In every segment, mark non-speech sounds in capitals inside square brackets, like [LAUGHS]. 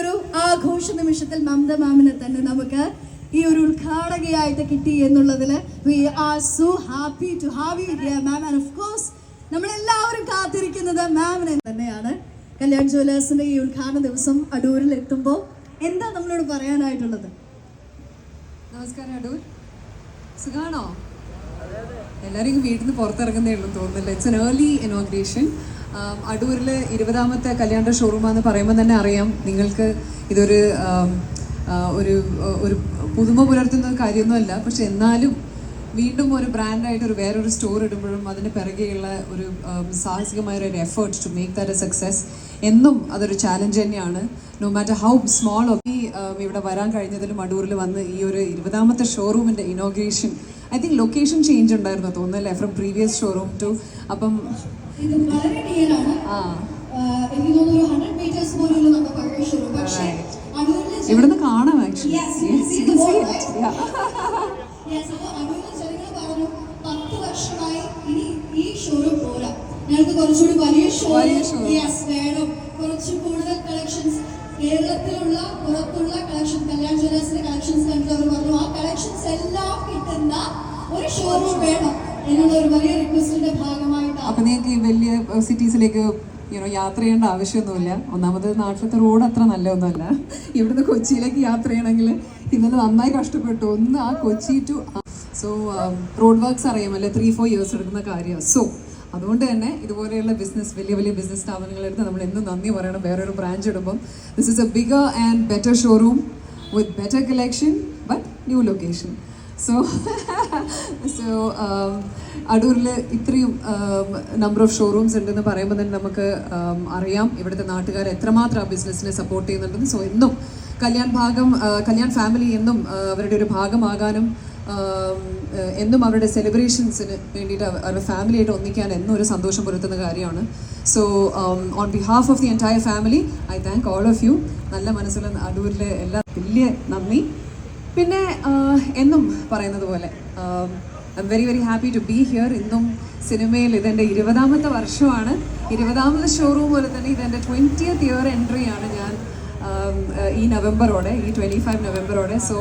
ഒരു ആഘോഷ നിമിഷത്തിൽ മമത മാമിനെ തന്നെ നമുക്ക് ഈ ഒരു ഉദ്ഘാടകയായിട്ട് കിട്ടി എന്നുള്ളതിൽ we are so happy to have you here ma'am and of course നമ്മളെല്ലാവരും കാത്തിരിക്കുന്നത് മാമിനെ തന്നെയാണ്. കല്യാൺ ജ്വല്ലേഴ്സിന്റെ ഈ ഉദ്ഘാടന ദിവസം അടൂരിൽ എത്തുമ്പോൾ എന്താ നമ്മളോട് പറയാനായിട്ടുള്ളത്? നമസ്കാരം അടൂർ. സുഖാണോ? എല്ലാവരും വീട്ടിൽ നിന്ന് പുറത്തിറങ്ങുന്നേ ഉള്ളൂ തോന്നുന്നില്ല. ഇറ്റ്സ് എൻ ഏർലി ഇനോഗ്രേഷൻ അടൂരിൽ ഇരുപതാമത്തെ കല്യാണ ഷോറൂമാന്ന് പറയുമ്പോൾ തന്നെ അറിയാം. നിങ്ങൾക്ക് ഇതൊരു ഒരു ഒരു പുതുമ പുലർത്തുന്ന കാര്യമൊന്നുമല്ല. പക്ഷെ എന്നാലും വീണ്ടും ഒരു ബ്രാൻഡായിട്ട് ഒരു വേറൊരു സ്റ്റോർ ഇടുമ്പോഴും അതിന് പിറകെയുള്ള ഒരു സാഹസികമായ ഒരു effort to make that a success എന്നും അതൊരു ചാലഞ്ച് തന്നെയാണ്. No matter how small am, ഇവിടെ വരാൻ കഴിഞ്ഞതിലും അടൂരിൽ വന്ന് ഈ ഒരു ഇരുപതാമത്തെ ഷോറൂമിന്റെ inauguration I think location change ഉണ്ടായിരുന്നു തോന്നുന്നല്ലേ ഫ്രം പ്രീവിയസ് ഷോറൂം ടു അപ്പം ഇത് വളരെ നിയറാണ് ആ. എനിക്ക് തോന്നുന്നു ഹൺഡ്രഡ് മീറ്റേഴ്സ് നമ്മുടെ പഴയ ഷോറൂം പക്ഷേ ഇവിടുന്ന് കാണാം ആക്ച്വലി [LAUGHS] പറഞ്ഞു പത്ത് വർഷമായി ഇനി ഈ ഷോറൂം പോരാ. ഞങ്ങൾക്ക് കുറച്ചുകൂടി വലിയ ഷോറൂം വേണം. കുറച്ച് കൂടുതൽ കളക്ഷൻസ് കേരളത്തിലുള്ള പുറത്തുള്ള കളക്ഷൻ കല്യാൺ ജ്വല്ലേഴ്സിന്റെ കളക്ഷൻസ് കണ്ടിട്ട് അവർ പറഞ്ഞു ആ കളക്ഷൻസ് എല്ലാം കിട്ടുന്ന ഒരു ഷോറൂം വേണം എന്നുള്ള ഒരു വലിയ റിക്വസ്റ്റിന്റെ ഭാഗമായിട്ട് അപ്പൊ നിങ്ങൾക്ക് ഈ വലിയ സിറ്റീസിലേക്ക് യൂണോ യാത്ര ചെയ്യേണ്ട ആവശ്യമൊന്നുമില്ല. ഒന്നാമത് നാട്ടിലത്തെ റോഡ് അത്ര നല്ലതൊന്നുമല്ല. ഇവിടുന്ന് കൊച്ചിയിലേക്ക് യാത്ര ചെയ്യണമെങ്കിൽ ഇന്നലെ നന്നായി കഷ്ടപ്പെട്ടു. ഒന്ന് ആ Kochi to so road works അറിയാമല്ലേ? Three four years എടുക്കുന്ന കാര്യമാണ്. സോ അതുകൊണ്ട് തന്നെ ഇതുപോലെയുള്ള ബിസിനസ് വലിയ വലിയ ബിസിനസ് സ്ഥാപനങ്ങളെടുത്ത് നമ്മൾ എന്നും നന്ദി പറയണം. വേറൊരു ബ്രാഞ്ച് ഇടുമ്പം this is a bigger and better showroom with better collection but new location so so അടൂരിൽ ഇത്രയും നമ്പർ ഓഫ് ഷോറൂംസ് ഉണ്ടെന്ന് പറയുമ്പോൾ തന്നെ നമുക്ക് um, അറിയാം ഇവിടുത്തെ നാട്ടുകാർ എത്രമാത്രം ആ ബിസിനസ്സിനെ സപ്പോർട്ട് ചെയ്യുന്നുണ്ടെന്ന്. സോ എന്നും കല്യാൺ ഭാഗം uh, കല്യാൺ ഫാമിലി എന്നും uh, അവരുടെ ഒരു ഭാഗമാകാനും എന്നും അവരുടെ സെലിബ്രേഷൻസിന് വേണ്ടിയിട്ട് അവ- അവരുടെ ഫാമിലിയായിട്ട് ഒന്നിക്കാൻ എന്നും ഒരു സന്തോഷം പുലർത്തുന്ന കാര്യമാണ്. So on behalf of the entire family I thank all of you നല്ല മനസ്സിലെ അടൂരിലെ എല്ലാ വലിയ നന്ദി. പിന്നെ എന്നും പറയുന്നത് പോലെ I am very very happy to be here ഇന്നും സിനിമയിൽ ഇതെന്റെ ഇരുപതാമത്തെ വർഷമാണ്. ഇരുപതാമത്തെ ഷോറൂം പോലെ തന്നെ ഇതെന്റെ ട്വന്റിയത്ത് ഇയർ എൻട്രിയാണ് ഞാൻ ഈ നവംബറോടെ ഈ ട്വന്റി ഫൈവ് നവംബറോടെ. സോ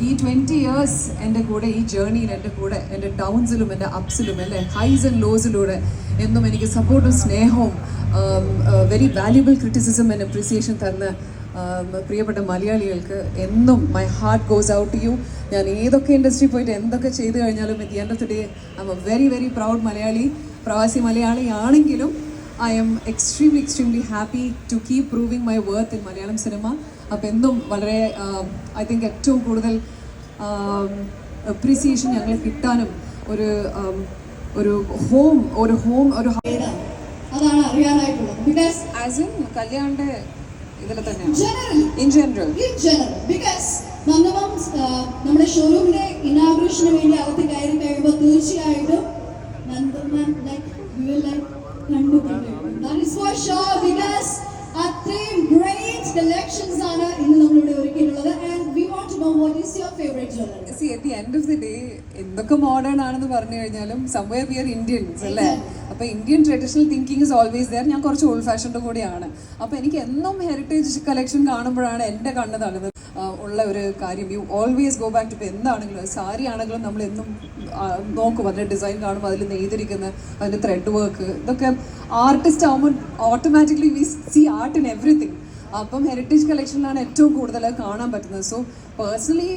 ഈ ട്വന്റി ഇയേഴ്സ് എന്റെ കൂടെ ഈ ജേർണിയിൽ എന്റെ കൂടെ എന്റെ ഡൗൺസിലും എന്റെ അപ്സിലും എന്റെ ഹൈസ് ആൻഡ് ലോസിലൂടെ എന്നും എനിക്ക് സപ്പോർട്ടും സ്നേഹവും very valuable criticism and appreciation തന്ന പ്രിയപ്പെട്ട മലയാളികൾക്ക് എന്നും my heart goes out to you ഞാൻ ഏതൊക്കെ ഇൻഡസ്ട്രി പോയിട്ട് എന്തൊക്കെ ചെയ്തു കഴിഞ്ഞാലും എത്തി എന്റെ of the day I am a very very proud Malayali പ്രവാസി മലയാളി ആണെങ്കിലും I am extremely extremely happy to keep proving my worth in Malayalam cinema അപ്പം എന്നും വളരെ ഐ തിങ്ക് ഏറ്റവും കൂടുതൽ അപ്രീസിയേഷൻ ഞങ്ങൾ കിട്ടാനും ഒരു ഒരു ഹോം ഒരു ഹോം ഒരു അതാണ് അറിയാനായിട്ടുള്ളത്. ബിക്കോസ് ആസ് ഇൻ ഇതിൽ തന്നെയാണ്? In general in general because നന്ദമം നമ്മുടെ ഷോറൂമിന്റെ ഇനാഗ്രേഷന് വേണ്ടി അകത്ത് കയറി കഴിയുമ്പോൾ തീർച്ചയായിട്ടും നന്ദമാൻ ലൈക്ക് യു വിൽ ലൈക്ക് കണ്ടു that is for sure because collections ആണ് ഇന്ന് നമ്മളിവിടെ ഒരുക്കിയിട്ടുള്ളത്. And we want to know what is your favorite genre? See at the end of the day എന്തൊക്കെ മോഡേൺ ആണെന്ന് പറഞ്ഞു കഴിഞ്ഞാലും സംവെയർ വി ആർ ഇന്ത്യൻസ് അല്ലേ? അപ്പൊ Indian traditional thinking is always there ഞാൻ കുറച്ച് ഓൾഡ് ഫാഷന്റെ കൂടിയാണ്. അപ്പൊ എനിക്ക് എന്നും ഹെറിറ്റേജ് കളക്ഷൻ കാണുമ്പോഴാണ് എന്റെ കണ്ണ് തള്ളുന്നത് ഉള്ള ഒരു കാര്യം. You always go back to ഇപ്പോൾ എന്താണെങ്കിലും സാരി ആണെങ്കിലും നമ്മൾ എന്നും നോക്കും. അതിന്റെ ഡിസൈൻ കാണുമ്പോൾ അതിൽ നെയ്തിരിക്കുന്ന അതിന്റെ ത്രെഡ് വർക്ക് ഇതൊക്കെ ആർട്ടിസ്റ്റ് ആകുമ്പോൾ automatically we see art in everything അപ്പം ഹെറിറ്റേജ് കളക്ഷനാണ് ഏറ്റവും കൂടുതൽ കാണാൻ പറ്റുന്നത്. സോ പേഴ്സണലി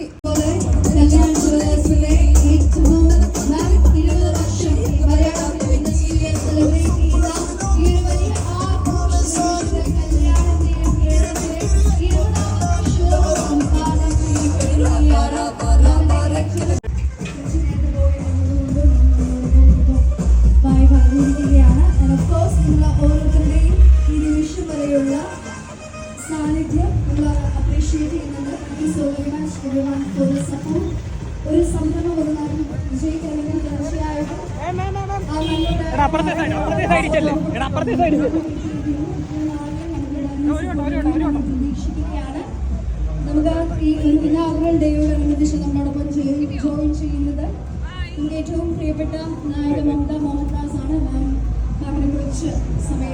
എടാ അപ്പുറത്തെ സൈഡ് അപ്പുറത്തെ സൈഡിൽ ചെല്ലേ എടാ അപ്പുറത്തെ സൈഡിൽ പ്രതീക്ഷിക്കുകയാണ് നമുക്ക് ഈ ഒരു ഇനാഗുറൽ ഡേയോടനുബന്ധിച്ച് നമ്മളോടൊപ്പം ജോയിൻ ചെയ്യുന്നത് നമുക്ക് ഏറ്റവും പ്രിയപ്പെട്ട നായിക മമത മോഹൻദാസ് ആണ് മാം മാമിനെ കുറിച്ച് സമയം